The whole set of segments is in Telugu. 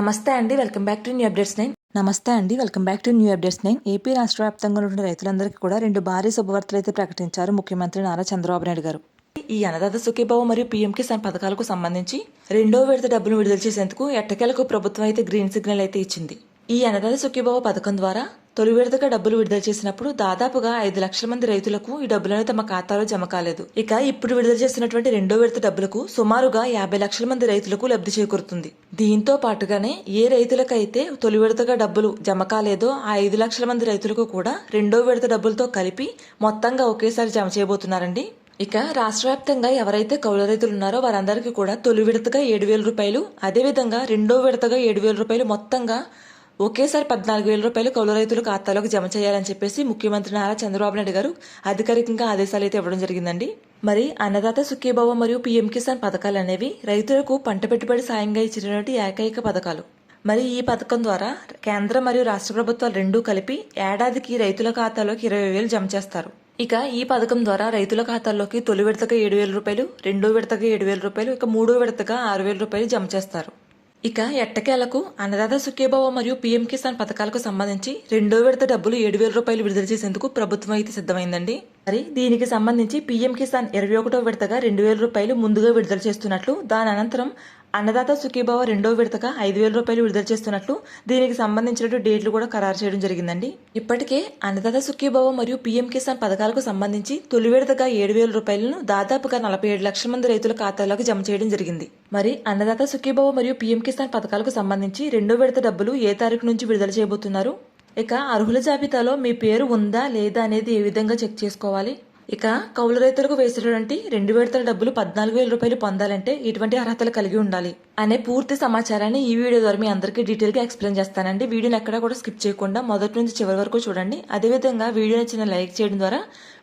నమస్తే అండి welcome back to new updates nine. నమస్తే అండి welcome back to new updates nine. AP రాష్ట్ర వ్యాప్తంగా ఉన్న రైతులందరికీ కూడా రెండు భారీ శుభవార్తలు అయితే ప్రకటించారు ముఖ్యమంత్రి నారా చంద్రబాబు నాయుడు గారు. ఈ అన్నదాత సుఖీభావ మరియు పీఎం కిసాన్ పథకాలకు సంబంధించి రెండో విడత డబ్బులు విడుదల చేసేందుకు ఎట్టకేలకు ప్రభుత్వం అయితే గ్రీన్ సిగ్నల్ అయితే ఇచ్చింది. ఈ అన్నదాత సుఖీభావ పథకం ద్వారా తొలి విడతగా డబ్బులు విడుదల చేసినప్పుడు దాదాపుగా ఐదు లక్షల మంది రైతులకు ఈ డబ్బులను తమ ఖాతాలో జమ కాలేదు. ఇక ఇప్పుడు విడుదల చేస్తున్నటువంటి రెండో విడత డబ్బులకు సుమారుగా యాభై లక్షల మంది రైతులకు లబ్ధి చేకూరుతుంది. దీంతో పాటుగానే ఏ రైతులకైతే తొలి విడతగా డబ్బులు జమ కాలేదో ఆ ఐదు లక్షల మంది రైతులకు కూడా రెండో విడత డబ్బులతో కలిపి మొత్తంగా ఒకేసారి జమ చేయబోతున్నారండి. ఇక రాష్ట్ర వ్యాప్తంగా ఎవరైతే కౌలు రైతులు ఉన్నారో వారందరికీ కూడా తొలి విడతగా ఏడు వేల రూపాయలు అదేవిధంగా రెండో విడతగా ఏడు వేల రూపాయలు మొత్తంగా ఒకేసారి పద్నాలుగు వేల రూపాయలు కౌలు రైతుల ఖాతాలోకి జమ చేయాలని చెప్పేసి ముఖ్యమంత్రి నారా చంద్రబాబు నాయుడు గారు అధికారికంగా ఆదేశాలు అయితే ఇవ్వడం జరిగిందండి. మరి అన్నదాత సుఖీభావ మరియు పీఎం కిసాన్ పథకాలు అనేవి రైతులకు పంట పెట్టుబడి సాయంగా ఇచ్చినటువంటి ఏకైక పథకాలు. మరి ఈ పథకం ద్వారా కేంద్ర మరియు రాష్ట్ర ప్రభుత్వాలు రెండూ కలిపి ఏడాదికి రైతుల ఖాతాలోకి ఇరవై వేలు జమ చేస్తారు. ఇక ఈ పథకం ద్వారా రైతుల ఖాతాల్లోకి తొలి విడతగా ఏడు వేల రూపాయలు రెండో విడతగా ఏడు వేల రూపాయలు ఇక మూడో విడతగా ఆరు వేల రూపాయలు జమ చేస్తారు. ఇక ఎట్టకేలకు అన్నదాత సుఖీభావ మరియు పీఎం కిసాన్ పథకాలకు సంబంధించి రెండో విడత డబ్బులు ఏడు వేల రూపాయలు విడుదల చేసేందుకు ప్రభుత్వం అయితే సిద్ధమైందండి. మరి దీనికి సంబంధించి పీఎం కిసాన్ ఇరవై ఒకటో విడతగా రెండు వేల రూపాయలు ముందుగా విడుదల చేస్తున్నట్లు దాని అనంతరం అన్నదాత సుఖీభావ రెండో విడతగా ఐదు వేల రూపాయలు విడుదల చేస్తున్నట్లు దీనికి సంబంధించిన డేట్లు కూడా ఖరారు చేయడం జరిగిందండి. ఇప్పటికే అన్నదాత సుఖీభావ మరియు పీఎం కిసాన్ పథకాలకు సంబంధించి తొలి విడతగా ఏడు వేల రూపాయలను దాదాపుగా నలభై ఏడు లక్షల మంది రైతుల ఖాతాలోకి జమ చేయడం జరిగింది. మరి అన్నదాత సుఖీభావ మరియు పీఎం కిసాన్ పథకాలకు సంబంధించి రెండో విడత డబ్బులు ఏ తారీఖు నుంచి విడుదల చేయబోతున్నారు? ఇక అర్హుల జాబితాలో మీ పేరు ఉందా లేదా అనేది ఏ విధంగా చెక్ చేసుకోవాలి? ఇక కౌలు రైతులకు వేసినటువంటి రెండు విడతల డబ్బులు పద్నాలుగు వేల రూపాయలు పొందాలంటే ఎటువంటి అర్హతలు కలిగి ఉండాలి అనే పూర్తి సమాచారాన్ని ఈ వీడియో ద్వారా మీ అందరికీ డీటెయిల్గా ఎక్స్ప్లెయిన్ చేస్తానండి. వీడియోని ఎక్కడ కూడా స్కిప్ చేయకుండా మొదటి నుంచి చివరి వరకు చూడండి. అదేవిధంగా వీడియో నచ్చిన లైక్ చేయడం ద్వారా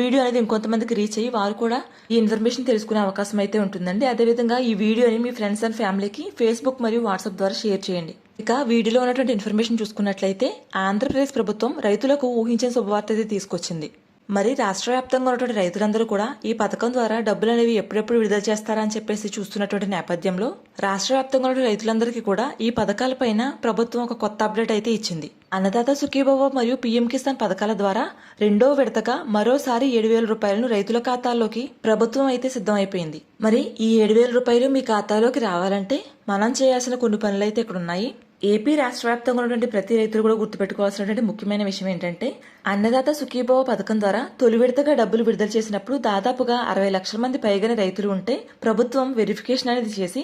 వీడియో అనేది ఇంకొంతమందికి రీచ్ అయ్యి వారు కూడా ఈ ఇన్ఫర్మేషన్ తెలుసుకునే అవకాశం అయితే ఉంటుందండి. అదేవిధంగా ఈ వీడియోని మీ ఫ్రెండ్స్ అండ్ ఫ్యామిలీకి ఫేస్బుక్ మరియు వాట్సాప్ ద్వారా షేర్ చేయండి. ఇక వీడియోలో ఉన్నటువంటి ఇన్ఫర్మేషన్ చూసుకున్నట్లయితే ఆంధ్రప్రదేశ్ ప్రభుత్వం రైతులకు ఊహించిన శుభవార్త అయితే తీసుకొచ్చింది. మరి రాష్ట్ర వ్యాప్తంగా ఉన్నటువంటి రైతులందరూ కూడా ఈ పథకం ద్వారా డబ్బులు అనేవి ఎప్పుడెప్పుడు విడుదల చేస్తారని చెప్పేసి చూస్తున్నటువంటి నేపథ్యంలో రాష్ట్ర వ్యాప్తంగా ఉన్న రైతులందరికీ కూడా ఈ పథకాలపైన ప్రభుత్వం ఒక కొత్త అప్డేట్ అయితే ఇచ్చింది. అన్నదాత సుఖీబాబు మరియు పీఎం కిసాన్ పథకాల ద్వారా రెండో విడతగా మరోసారి ఏడు వేల రూపాయలను రైతుల ఖాతాల్లోకి ప్రభుత్వం అయితే సిద్ధమైపోయింది. మరి ఈ ఏడు వేల రూపాయలు మీ ఖాతాలోకి రావాలంటే మనం చేయాల్సిన కొన్ని పనులు అయితే ఇక్కడ ఉన్నాయి ఏపీ రాష్ట్ర వ్యాప్తంగా ఉన్నటువంటి ప్రతి రైతులు కూడా గుర్తుపెట్టుకోవాల్సినటువంటి ముఖ్యమైన విషయం ఏంటంటే అన్నదాత సుఖీభవ పథకం ద్వారా తొలి విడతగా డబ్బులు విడుదల చేసినప్పుడు దాదాపుగా అరవై లక్షల మంది పైగానే రైతులు ఉంటే ప్రభుత్వం వెరిఫికేషన్ అనేది చేసి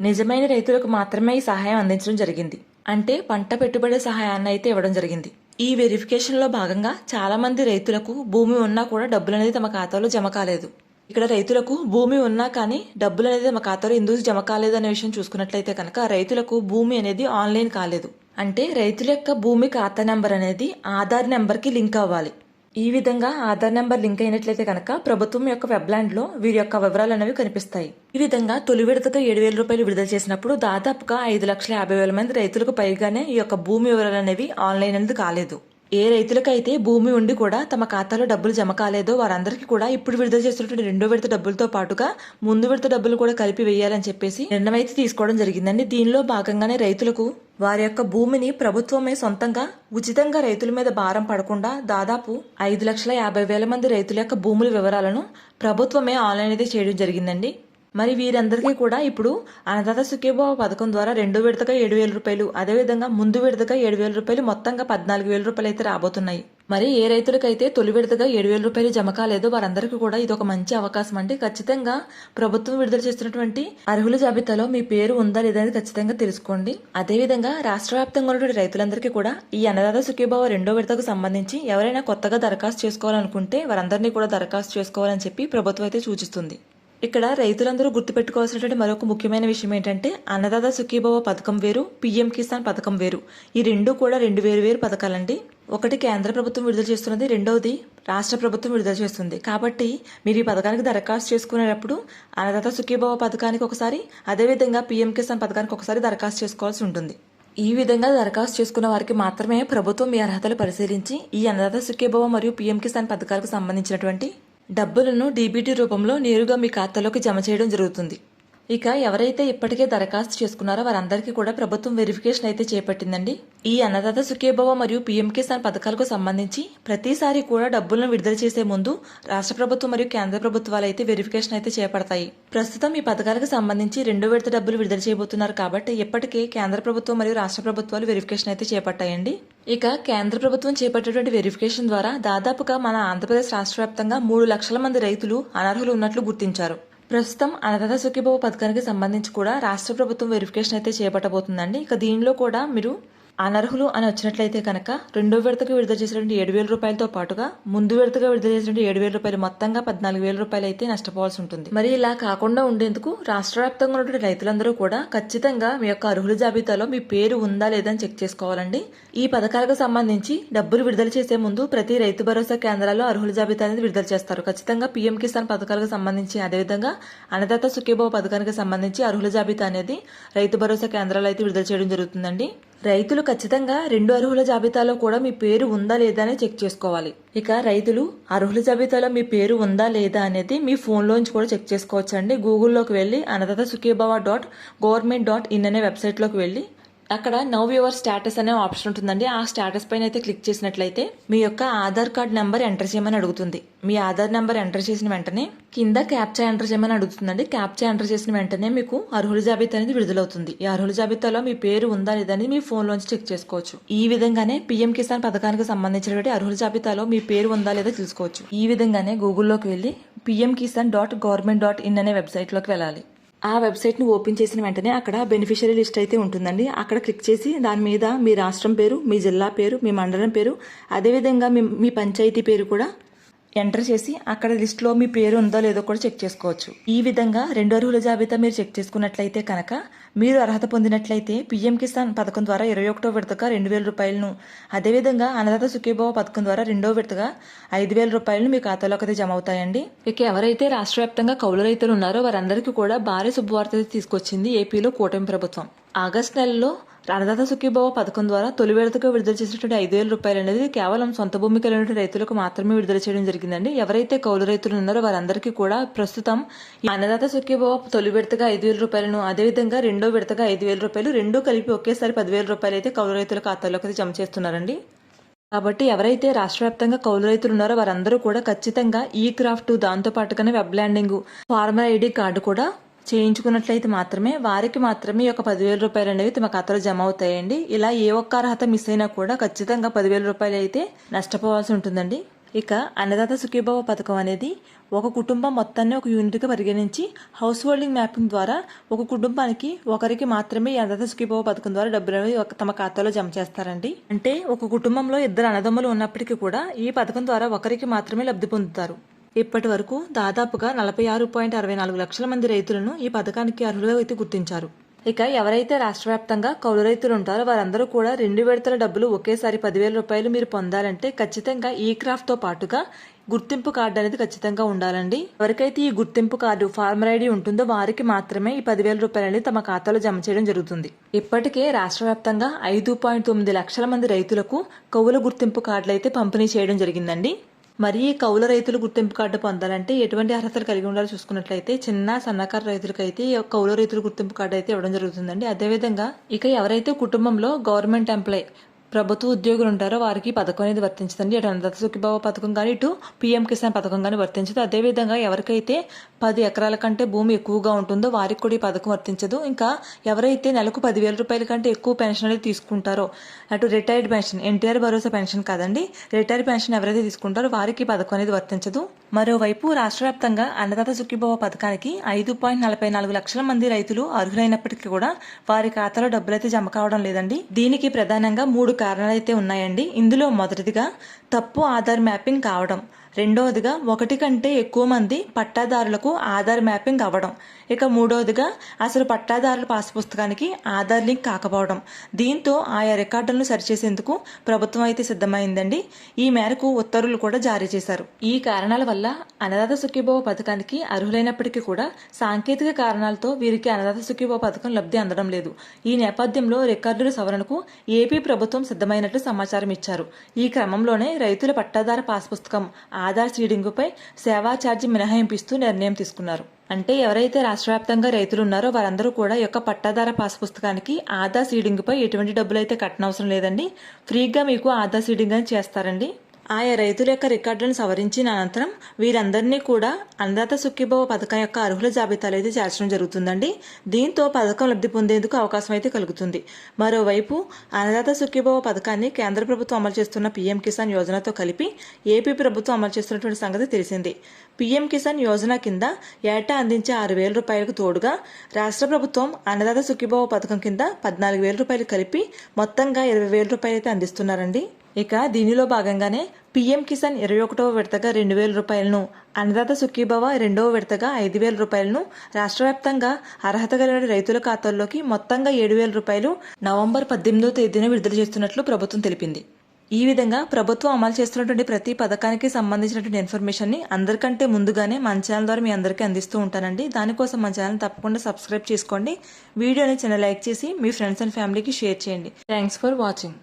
నిజమైన రైతులకు మాత్రమే ఈ సహాయం అందించడం జరిగింది. అంటే పంట పెట్టుబడి సహాయాన్ని అయితే ఇవ్వడం జరిగింది. ఈ వెరిఫికేషన్లో భాగంగా చాలామంది రైతులకు భూమి ఉన్నా కూడా డబ్బులు అనేది తమ ఖాతాలో జమ కాలేదు. ఇక్కడ రైతులకు భూమి ఉన్నా కానీ డబ్బులు అనేది తమ ఖాతాలో ఎందుకు జమ కాలేదు అనే విషయం చూసుకున్నట్లయితే కనుక రైతులకు భూమి అనేది ఆన్లైన్ కాలేదు. అంటే రైతుల యొక్క భూమి ఖాతా నెంబర్ అనేది ఆధార్ నెంబర్కి లింక్ అవ్వాలి. ఈ విధంగా ఆధార్ నెంబర్ లింక్ అయినట్లయితే కనుక ప్రభుత్వం యొక్క వెబ్లాండ్లో వీరి యొక్క వివరాలు అనేవి కనిపిస్తాయి. ఈ విధంగా తొలి విడతగా ఏడు వేల రూపాయలు విడుదల చేసినప్పుడు దాదాపుగా ఐదు లక్షల యాభై వేల మంది రైతులకు పైగానే ఈ యొక్క భూమి వివరాలు అనేవి ఆన్లైన్ అనేది కాలేదు. ఏ రైతులకైతే భూమి ఉండి కూడా తమ ఖాతాలో డబ్బులు జమ కాలేదో వారందరికీ కూడా ఇప్పుడు విడుదల చేస్తున్నటువంటి రెండో విడత డబ్బులతో పాటుగా ముందు విడత డబ్బులు కూడా కలిపి వేయాలని చెప్పేసి నిర్ణయం అయితే తీసుకోవడం జరిగిందండి. దీనిలో భాగంగానే రైతులకు వారి యొక్క భూమిని ప్రభుత్వమే సొంతంగా ఉచితంగా రైతుల మీద భారం పడకుండా దాదాపు ఐదు లక్షల యాభై వేల మంది రైతుల యొక్క భూముల వివరాలను ప్రభుత్వమే ఆన్లైన్ అయితే చేయడం జరిగిందండి. మరి వీరందరికీ కూడా ఇప్పుడు అన్నదాత సుఖీభావ పథకం ద్వారా రెండో విడతగా ఏడు వేల రూపాయలు అదేవిధంగా ముందు విడతగా ఏడు వేల రూపాయలు మొత్తంగా పద్నాలుగు వేల రూపాయలు అయితే రాబోతున్నాయి. మరి ఏ రైతులకైతే తొలి విడతగా ఏడు వేల రూపాయలు జమ కాలేదో వారందరికీ కూడా ఇది ఒక మంచి అవకాశం అండి. ఖచ్చితంగా ప్రభుత్వం విడుదల చేస్తున్నటువంటి అర్హుల జాబితాలో మీ పేరు ఉందా లేదా అనేది ఖచ్చితంగా తెలుసుకోండి. అదేవిధంగా రాష్ట్ర వ్యాప్తంగా ఉన్నటువంటి రైతులందరికీ కూడా ఈ అన్నదాత సుఖీభావ రెండో విడతకు సంబంధించి ఎవరైనా కొత్తగా దరఖాస్తు చేసుకోవాలనుకుంటే వారందరినీ కూడా దరఖాస్తు చేసుకోవాలని చెప్పి ప్రభుత్వం అయితే సూచిస్తుంది. ఇక్కడ రైతులందరూ గుర్తుపెట్టుకోవాల్సినటువంటి మరొక ముఖ్యమైన విషయం ఏంటంటే అన్నదాత సుఖీభవ పథకం వేరు పీఎం కిసాన్ పథకం వేరు. ఈ రెండు కూడా రెండు వేరు వేరు పథకాలండి. ఒకటి కేంద్ర ప్రభుత్వం విడుదల చేస్తున్నది రెండవది రాష్ట్ర ప్రభుత్వం విడుదల చేస్తుంది. కాబట్టి మీరు ఈ పథకానికి దరఖాస్తు చేసుకునేటప్పుడు అన్నదాత సుఖీభవ పథకానికి ఒకసారి అదేవిధంగా పీఎం కిసాన్ పథకానికి ఒకసారి దరఖాస్తు చేసుకోవాల్సి ఉంటుంది. ఈ విధంగా దరఖాస్తు చేసుకున్న వారికి మాత్రమే ప్రభుత్వం మీ అర్హతలు పరిశీలించి ఈ అన్నదాత సుఖీభవ మరియు పీఎం కిసాన్ పథకాలకు సంబంధించినటువంటి డబ్బులను డీబీటీ రూపంలో నేరుగా మీ ఖాతాలోకి జమ చేయడం జరుగుతుంది. ఇక ఎవరైతే ఇప్పటికే దరఖాస్తు చేసుకున్నారో వారందరికీ కూడా ప్రభుత్వం వెరిఫికేషన్ అయితే చేపట్టిందండి. ఈ అన్నదాత సుఖేభవ మరియు పీఎం కిసాన్ పథకాలకు సంబంధించి ప్రతిసారి కూడా డబ్బులను విడుదల చేసే ముందు రాష్ట్ర ప్రభుత్వం మరియు కేంద్ర ప్రభుత్వాలు అయితే వెరిఫికేషన్ అయితే చేపడతాయి. ప్రస్తుతం ఈ పథకాలకు సంబంధించి రెండో విడత డబ్బులు విడుదల చేయబోతున్నారు కాబట్టి ఇప్పటికే కేంద్ర ప్రభుత్వం మరియు రాష్ట్ర ప్రభుత్వాలు వెరిఫికేషన్ అయితే చేపట్టాయండి. ఇక కేంద్ర ప్రభుత్వం చేపట్టేటువంటి వెరిఫికేషన్ ద్వారా దాదాపుగా మన ఆంధ్రప్రదేశ్ రాష్ట్ర వ్యాప్తంగా మూడు లక్షల మంది రైతులు అనర్హులు ఉన్నట్లు గుర్తించారు. ప్రస్తుతం అన్నదాత సుఖీభవ పథకానికి సంబంధించి కూడా రాష్ట్ర ప్రభుత్వం వెరిఫికేషన్ అయితే చేపట్టబోతుందండి. ఇక దీనిలో కూడా మీరు అనర్హులు అని వచ్చినట్లయితే కనుక రెండో విడతకు విడుదల చేసినటువంటి ఏడు వేల రూపాయలతో పాటుగా ముందు విడతగా విడుదల చేసినటువంటి ఏడు వేల రూపాయలు మొత్తంగా పద్నాలుగు వేల రూపాయలు అయితే నష్టపోవాల్సి ఉంటుంది. మరి ఇలా కాకుండా ఉండేందుకు రాష్ట్ర వ్యాప్తంగా ఉన్నటువంటి రైతులందరూ కూడా ఖచ్చితంగా మీ యొక్క అర్హుల జాబితాలో మీ పేరు ఉందా లేదా అని చెక్ చేసుకోవాలండి. ఈ పథకాలకు సంబంధించి డబ్బులు విడుదల చేసే ముందు ప్రతి రైతు భరోసా కేంద్రాల్లో అర్హుల జాబితా అనేది విడుదల చేస్తారు. ఖచ్చితంగా పీఎం కిసాన్ పథకాలకు సంబంధించి అదేవిధంగా అన్నదాత సుఖీభావ పథకానికి సంబంధించి అర్హుల జాబితా అనేది రైతు భరోసా కేంద్రాలు అయితే విడుదల చేయడం జరుగుతుందండి. రైతులు ఖచ్చితంగా రెండు అర్హుల జాబితాలో కూడా మీ పేరు ఉందా లేదా అని చెక్ చేసుకోవాలి. ఇక రైతులు అర్హుల జాబితాలో మీ పేరు ఉందా లేదా అనేది మీ ఫోన్లోంచి కూడా చెక్ చేసుకోవచ్చు అండి గూగుల్లోకి వెళ్ళి Annadata Sukhibhava dot government dot in అనే వెబ్సైట్లోకి వెళ్ళి అక్కడ నవ్ యువర్ స్టేటస్ అనే ఆప్షన్ ఉంటుందండి. ఆ స్టేటస్ పైన అయితే క్లిక్ చేసినట్లయితే మీ యొక్క ఆధార్ కార్డ్ నెంబర్ ఎంటర్ చేయమని అడుగుతుంది. మీ ఆధార్ నెంబర్ ఎంటర్ చేసిన వెంటనే కింద క్యాప్చా ఎంటర్ చేయమని అడుగుతుందండి. క్యాప్చా ఎంటర్ చేసిన వెంటనే మీకు అర్హుల జాబితా అనేది విడుదలవుతుంది. ఈ అర్హుల జాబితాలో మీ పేరు ఉందా లేదా అని మీ ఫోన్ లోంచి చెక్ చేసుకోవచ్చు. ఈ విధంగానే పీఎం కిసాన్ పథకానికి సంబంధించినటువంటి అర్హుల జాబితాలో మీ పేరు ఉందా లేదా తెలుసుకోవచ్చు. ఈ విధంగానే గూగుల్లోకి వెళ్ళి PM Kisan dot government dot in అనే వెబ్సైట్లోకి వెళ్ళాలి. ఆ వెబ్సైట్ను ఓపెన్ చేసిన వెంటనే అక్కడ బెనిఫిషరీ లిస్ట్ అయితే ఉంటుందండి. అక్కడ క్లిక్ చేసి దాని మీద మీ రాష్ట్రం పేరు మీ జిల్లా పేరు మీ మండలం పేరు అదేవిధంగా మీ మీ పంచాయతీ పేరు కూడా ఎంటర్ చేసి అక్కడ లిస్ట్లో మీ పేరు ఉందో లేదో కూడా చెక్ చేసుకోవచ్చు. ఈ విధంగా రెండు అర్హుల జాబితా మీరు చెక్ చేసుకున్నట్లయితే కనుక మీరు అర్హత పొందినట్లయితే పీఎం కిసాన్ పథకం ద్వారా ఇరవై ఒకటో విడతగా రెండు వేల రూపాయలను అదేవిధంగా అన్నదాత సుఖీభావ పథకం ద్వారా రెండో విడతగా ఐదు వేల రూపాయలను మీ ఖాతాలోకి అయితే జమ అవుతాయండి. ఇక ఎవరైతే రాష్ట్ర వ్యాప్తంగా కౌలు రైతులు ఉన్నారో వారందరికీ కూడా భారీ శుభవార్త తీసుకొచ్చింది ఏపీలో కూటమి ప్రభుత్వం. ఆగస్టు నెలలో అన్నదాత సుఖీభవ పథకం ద్వారా తొలి విడతగా విడుదల చేసినటువంటి ఐదు వేల రూపాయలు అనేది కేవలం సొంత భూమి కలిగిన రైతులకు మాత్రమే విడుదల చేయడం జరిగిందండి. ఎవరైతే కౌలు రైతులు ఉన్నారో వారందరికీ కూడా ప్రస్తుతం ఈ అన్నదాత సుఖీభవ తొలి విడతగా ఐదు వేల రూపాయలను అదేవిధంగా రెండో విడతగా ఐదు వేల రూపాయలు రెండూ కలిపి ఒకేసారి పదివేల రూపాయలు అయితే కౌలు రైతుల ఖాతాలోకి అయితే జమ చేస్తున్నారండి. కాబట్టి ఎవరైతే రాష్ట్ర వ్యాప్తంగా కౌలు రైతులు ఉన్నారో వారందరూ కూడా ఖచ్చితంగా ఈ క్రాఫ్ట్ దాంతో పాటుగానే web landing farmer ID card కూడా చేయించుకున్నట్లయితే మాత్రమే వారికి మాత్రమే ఈ యొక్క పదివేల రూపాయలు అనేవి తమ ఖాతాలో జమ అవుతాయండి. ఇలా ఏ ఒక్క అర్హత మిస్ అయినా కూడా ఖచ్చితంగా పదివేల రూపాయలు అయితే నష్టపోవాల్సి ఉంటుందండి. ఇక అన్నదాత సుఖీభావ పథకం అనేది ఒక కుటుంబం మొత్తాన్ని ఒక యూనిట్గా పరిగణించి హౌస్ హోల్డింగ్ మ్యాపింగ్ ద్వారా ఒక కుటుంబానికి ఒకరికి మాత్రమే అన్నదాత సుఖీభావ పథకం ద్వారా డబ్బులు అనేవి ఒక- తమ ఖాతాలో జమ చేస్తారండి. అంటే ఒక కుటుంబంలో ఇద్దరు అన్నదమ్ములు ఉన్నప్పటికీ కూడా ఈ పథకం ద్వారా ఒకరికి మాత్రమే లబ్ధి పొందుతారు. ఇప్పటి వరకు దాదాపుగా నలభై ఆరు పాయింట్ అరవై నాలుగు లక్షల మంది రైతులను ఈ పథకానికి అర్హులుగా అయితే గుర్తించారు. ఇక ఎవరైతే రాష్ట్ర వ్యాప్తంగా కౌలు రైతులు ఉంటారో వారందరూ కూడా రెండు విడతల డబ్బులు ఒకేసారి పదివేల రూపాయలు మీరు పొందాలంటే ఖచ్చితంగా ఈ క్రాఫ్ట్తో పాటుగా గుర్తింపు కార్డు అనేది ఖచ్చితంగా ఉండాలండి. ఎవరికైతే ఈ గుర్తింపు కార్డు ఫార్మర్ ఐడి ఉంటుందో వారికి మాత్రమే ఈ పదివేల రూపాయలు అనేది తమ ఖాతాలో జమ చేయడం జరుగుతుంది. ఇప్పటికే రాష్ట్ర వ్యాప్తంగా ఐదు పాయింట్ తొమ్మిది లక్షల మంది రైతులకు కౌల గుర్తింపు కార్డులు అయితే పంపిణీ చేయడం జరిగిందండి. మరి కౌల రైతులు గుర్తింపు కార్డు పొందాలంటే ఎటువంటి అర్హతలు కలిగి ఉండాలో చూసుకున్నట్లయితే చిన్న సన్నకారు రైతులకైతే ఈ కౌలు రైతుల గుర్తింపు కార్డు అయితే ఇవ్వడం జరుగుతుందండి. అదేవిధంగా ఇక ఎవరైతే కుటుంబంలో గవర్నమెంట్ ఎంప్లాయ్ ప్రభుత్వ ఉద్యోగులు ఉంటారో వారికి పథకం అనేది వర్తించదండి. అటు అన్నదాత సుఖీభావ పథకం కానీ ఇటు పీఎం కిసాన్ పథకం కానీ వర్తించదు. అదేవిధంగా ఎవరికైతే పది ఎకరాల కంటే భూమి ఎక్కువగా ఉంటుందో వారికి కూడా ఈ పథకం వర్తించదు. ఇంకా ఎవరైతే నెలకు పదివేల రూపాయల కంటే ఎక్కువ పెన్షన్ అనేది తీసుకుంటారో అటు రిటైర్డ్ పెన్షన్ ఎన్టీఆర్ భరోసా పెన్షన్ కాదండి. రిటైర్డ్ పెన్షన్ ఎవరైతే తీసుకుంటారో వారికి పథకం అనేది వర్తించదు. మరోవైపు రాష్ట్ర వ్యాప్తంగా అన్నదాత సుఖీభావ పథకానికి ఐదు పాయింట్ నలభై నాలుగు లక్షల మంది రైతులు అర్హులైనప్పటికీ కూడా వారి ఖాతాలో డబ్బులు అయితే జమ కావడం లేదండి. దీనికి ప్రధానంగా మూడు కారణాలు అయితే ఉన్నాయండి. ఇందులో మొదటిదిగా తప్పు ఆధార్ మ్యాపింగ్ కావడం. రెండవదిగా ఒకటి కంటే ఎక్కువ మంది పట్టాదారులకు ఆధార్ మ్యాపింగ్ అవ్వడం. ఇక మూడవదిగా అసలు పట్టాదారుల పాస్ పుస్తకానికి ఆధార్ లింక్ కాకపోవడం. దీంతో ఆయా రికార్డులను సరిచేసేందుకు ప్రభుత్వం అయితే సిద్ధమైందండి. ఈ మేరకు ఉత్తర్వులు కూడా జారీ చేశారు. ఈ కారణాల వల్ల అన్నదాత సుఖీభవ పథకానికి అర్హులైనప్పటికీ కూడా సాంకేతిక కారణాలతో వీరికి అన్నదాత సుఖీభవ పథకం లబ్ధి అందడం లేదు. ఈ నేపథ్యంలో రికార్డుల సవరణకు ఏపీ ప్రభుత్వం సిద్ధమైనట్లు సమాచారం ఇచ్చారు. ఈ క్రమంలోనే రైతుల పట్టాదార పాస్ పుస్తకం ఆధార్ సీడింగుపై సేవా ఛార్జీ మినహాయింపిస్తూ నిర్ణయం తీసుకున్నారు. అంటే ఎవరైతే రాష్ట్ర వ్యాప్తంగా రైతులు ఉన్నారో వారందరూ కూడా యొక్క పట్టాదార పాస్ పుస్తకానికి ఆధార్ సీడింగ్పై ఎటువంటి డబ్బులు అయితే కట్టనవసరం లేదండి. ఫ్రీగా మీకు ఆధార్ సీడింగ్ అని చేస్తారండి. ఆయా రైతుల యొక్క రికార్డులను సవరించిన అనంతరం వీరందరినీ కూడా అన్నదాత సుఖీభవ పథకం యొక్క అర్హుల జాబితాలో అయితే చేర్చడం జరుగుతుందండి. దీంతో పథకం లబ్ధి పొందేందుకు అవకాశం అయితే కలుగుతుంది. మరోవైపు అన్నదాత సుఖీభవ పథకాన్ని కేంద్ర ప్రభుత్వం అమలు చేస్తున్న పీఎం కిసాన్ యోజనతో కలిపి ఏపీ ప్రభుత్వం అమలు చేస్తున్నటువంటి సంగతి తెలిసింది. పీఎం కిసాన్ యోజన కింద ఏటా అందించే ఆరు వేల రూపాయలకు తోడుగా రాష్ట్ర ప్రభుత్వం అన్నదాత సుఖీభవ పథకం కింద పద్నాలుగు వేల రూపాయలు కలిపి మొత్తంగా ఇరవై వేల రూపాయలు అయితే అందిస్తున్నారండి. ఇక దీనిలో భాగంగానే పీఎం కిసాన్ ఇరవై ఒకటవ విడతగా రెండు వేల రూపాయలను అన్నదాత సుఖీభవ రెండవ విడతగా ఐదు వేల రూపాయలను రాష్ట్ర వ్యాప్తంగా అర్హత కలిగిన రైతుల ఖాతాల్లోకి మొత్తంగా ఏడు వేల రూపాయలు నవంబర్ పద్దెనిమిదో తేదీన విడుదల చేస్తున్నట్లు ప్రభుత్వం తెలిపింది. ఈ విధంగా ప్రభుత్వం అమలు చేస్తున్నటువంటి ప్రతి పథకానికి సంబంధించినటువంటి ఇన్ఫర్మేషన్ని అందరికంటే ముందుగానే మన ఛానల్ ద్వారా మీ అందరికీ అందిస్తూ ఉంటానండి. దానికోసం మన ఛానల్ తప్పకుండా సబ్స్క్రైబ్ చేసుకోండి. వీడియోని చిన్న లైక్ చేసి మీ ఫ్రెండ్స్ అండ్ ఫ్యామిలీకి షేర్ చేయండి. Thanks for watching.